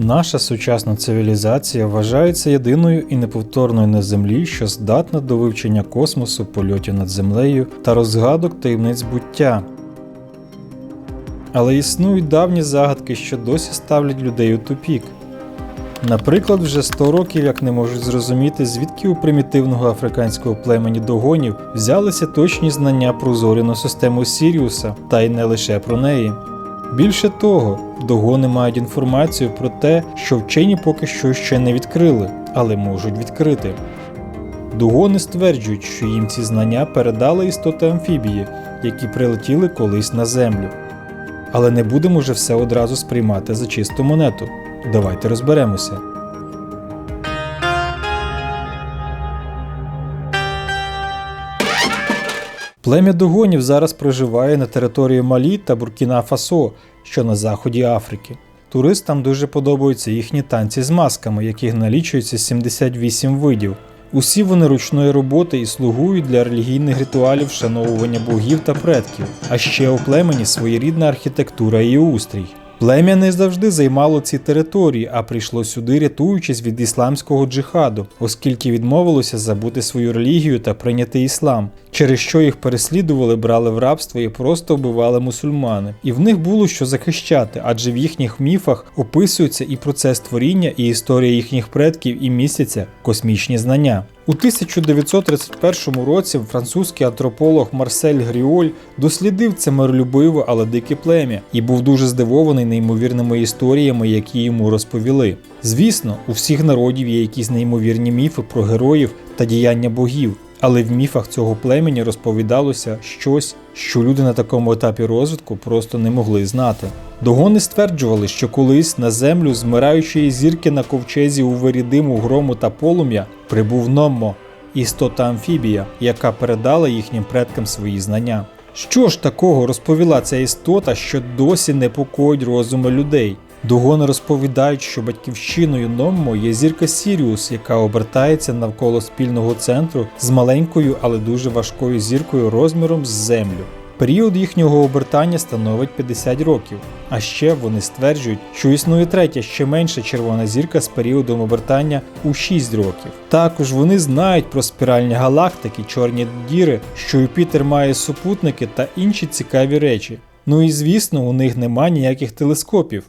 Наша сучасна цивілізація вважається єдиною і неповторною на землі, що здатна до вивчення космосу, польотів над землею та розгадок таємниць буття. Але існують давні загадки, що досі ставлять людей у тупік. Наприклад, вже 100 років як не можуть зрозуміти, звідки у примітивного африканського племені догонів взялися точні знання про зоряну систему Сіріуса, та й не лише про неї. Більше того, догони мають інформацію про те, що вчені поки що ще не відкрили, але можуть відкрити. Догони стверджують, що їм ці знання передали істоти амфібії, які прилетіли колись на землю. Але не будемо вже все одразу сприймати за чисту монету. Давайте розберемося. Плем'я догонів зараз проживає на території Малі та Буркіна Фасо, що на заході Африки. Туристам дуже подобаються їхні танці з масками, яких налічується 78 видів. Усі вони ручної роботи і слугують для релігійних ритуалів вшановування богів та предків, а ще у племені своєрідна архітектура і устрій. Плем'я не завжди займало ці території, а прийшло сюди, рятуючись від ісламського джихаду, оскільки відмовилося забути свою релігію та прийняти іслам, через що їх переслідували, брали в рабство і просто вбивали мусульмани. І в них було що захищати, адже в їхніх міфах описується і процес творіння, і історія їхніх предків, і містяться космічні знання. У 1931 році французький антрополог Марсель Гріоль дослідив це миролюбиве, але дике плем'я і був дуже здивований неймовірними історіями, які йому розповіли. Звісно, у всіх народів є якісь неймовірні міфи про героїв та діяння богів, але в міфах цього племені розповідалося щось, що люди на такому етапі розвитку просто не могли знати. Догони стверджували, що колись на землю з вмираючої зірки на ковчезі у вирі диму, грому та полум'я прибув Номмо, істота амфібія, яка передала їхнім предкам свої знання. Що ж такого розповіла ця істота, що досі непокоїть розуми людей? Догони розповідають, що батьківщиною Номмо є зірка Сіріус, яка обертається навколо спільного центру з маленькою, але дуже важкою зіркою розміром з землю. Період їхнього обертання становить 50 років. А ще вони стверджують, що існує третя ще менша червона зірка з періодом обертання у 6 років. Також вони знають про спіральні галактики, чорні діри, що Юпітер має супутники та інші цікаві речі. Ну і звісно, у них нема ніяких телескопів.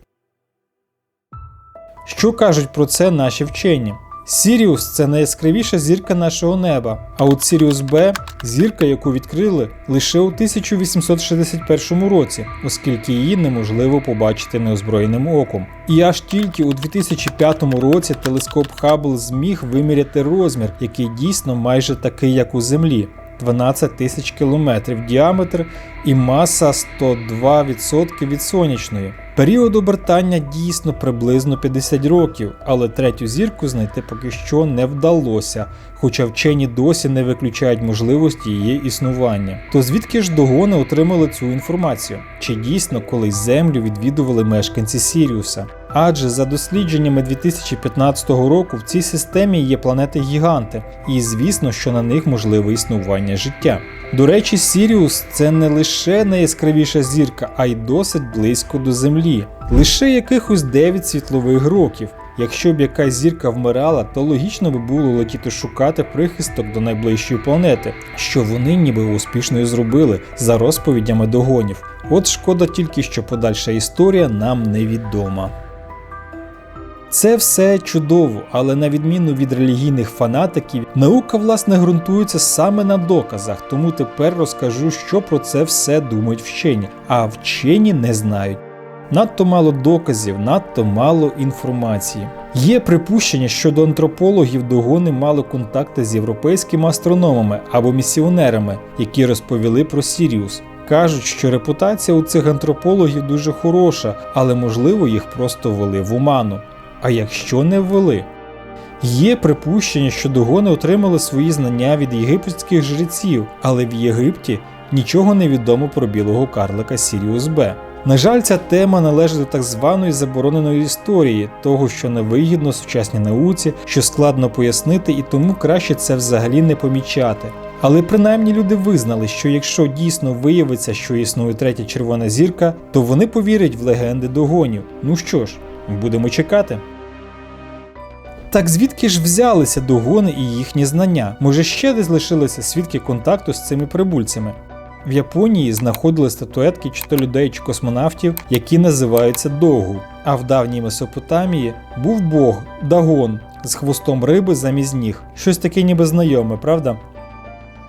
Що кажуть про це наші вчені? Сіріус це найяскравіша зірка нашого неба, а от Сіріус Б зірка, яку відкрили лише у 1861 році, оскільки її неможливо побачити неозброєним оком. І аж тільки у 2005 році телескоп Хаббл зміг виміряти розмір, який дійсно майже такий, як у Землі. 12 тисяч кілометрів діаметр і маса 102% від сонячної. Період обертання дійсно приблизно 50 років, але третю зірку знайти поки що не вдалося, хоча вчені досі не виключають можливості її існування. То звідки ж догони отримали цю інформацію? Чи дійсно колись Землю відвідували мешканці Сіріуса? Адже за дослідженнями 2015 року в цій системі є планети-гіганти, і звісно, що на них можливе існування життя. До речі, Сіріус це не лише найяскравіша зірка, а й досить близько до Землі, лише якихось 9 світлових років. Якщо б якась зірка вмирала, то логічно би було летіти шукати прихисток до найближчої планети, що вони ніби успішно і зробили за розповідями догонів. От шкода тільки, що подальша історія нам невідома. Це все чудово, але на відміну від релігійних фанатиків, наука власне ґрунтується саме на доказах, тому тепер розкажу, що про це все думають вчені, а вчені не знають. Надто мало доказів, надто мало інформації. Є припущення, що до антропологів догони мали контакти з європейськими астрономами або місіонерами, які розповіли про Сіріус. Кажуть, що репутація у цих антропологів дуже хороша, але можливо їх просто ввели в оману. А якщо не ввели? Є припущення, що догони отримали свої знання від єгипетських жреців, але в Єгипті нічого не відомо про білого карлика Сіріус Б. На жаль, ця тема належить до так званої забороненої історії, того, що невигідно сучасній науці, що складно пояснити, і тому краще це взагалі не помічати. Але принаймні люди визнали, що якщо дійсно виявиться, що існує третя червона зірка, то вони повірять в легенди догонів. Ну що ж, Будемо чекати. Так звідки ж взялися догони і їхні знання? Може ще десь лишилися свідки контакту з цими прибульцями? В Японії знаходили статуетки чи то людей чи космонавтів, які називаються догу. А в давній Месопотамії був бог Дагон з хвостом риби замість ніг. Щось таке ніби знайоме, правда?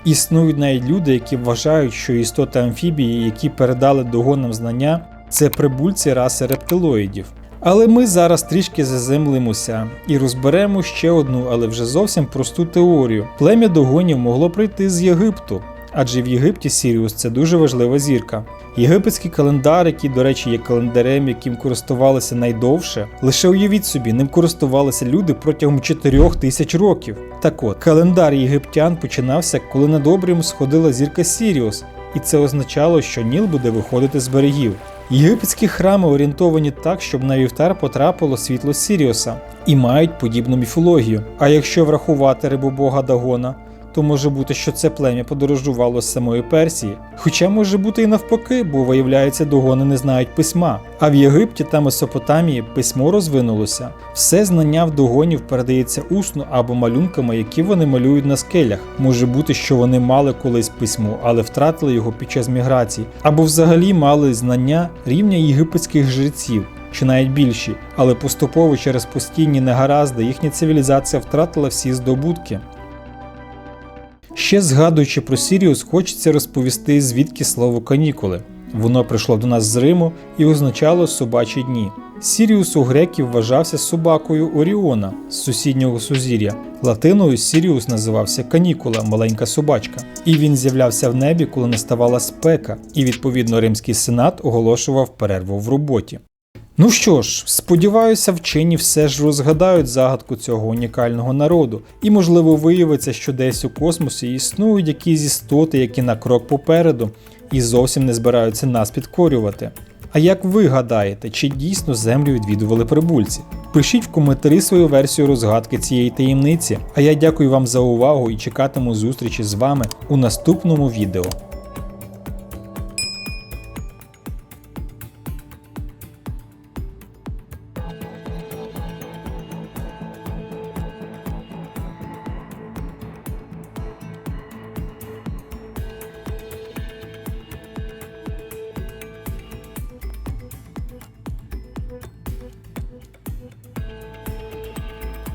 Існують навіть люди, які вважають, що істоти амфібії, які передали догонам знання, це прибульці раси рептилоїдів. Але ми зараз трішки заземлимося і розберемо ще одну, але вже зовсім просту теорію. Плем'я догонів могло прийти з Єгипту, адже в Єгипті Сіріус це дуже важлива зірка. Єгипетський календар, який, до речі, є календарем, яким користувалися найдовше, лише уявіть собі, ним користувалися люди протягом 4 тисяч років. Так от, календар єгиптян починався, коли над обрієм сходила зірка Сіріус, і це означало, що Ніл буде виходити з берегів. Єгипетські храми орієнтовані так, щоб на вівтар потрапило світло Сіріуса, і мають подібну міфологію. А якщо врахувати рибобога Дагона, то може бути, що це плем'я подорожувало з самої Персії. Хоча може бути і навпаки, бо виявляється, догони не знають письма. А в Єгипті та Месопотамії письмо розвинулося. Все знання в догонів передається усно або малюнками, які вони малюють на скелях. Може бути, що вони мали колись письмо, але втратили його під час міграцій, або взагалі мали знання рівня єгипетських жреців. Чи навіть більші, але поступово через постійні негаразди їхня цивілізація втратила всі здобутки. Ще згадуючи про Сіріус, хочеться розповісти, звідки слово канікули. Воно прийшло до нас з Риму і означало собачі дні. Сіріус у греків вважався собакою Оріона з сусіднього сузір'я. Латиною Сіріус називався канікула, маленька собачка. І він з'являвся в небі, коли наставала спека, і відповідно римський сенат оголошував перерву в роботі. Ну що ж, сподіваюся, вчені все ж розгадають загадку цього унікального народу, і можливо виявиться, що десь у космосі існують якісь істоти, які на крок попереду і зовсім не збираються нас підкорювати. А як ви гадаєте, чи дійсно землю відвідували прибульці? Пишіть в коментарі свою версію розгадки цієї таємниці. А я дякую вам за увагу і чекатиму зустрічі з вами у наступному відео.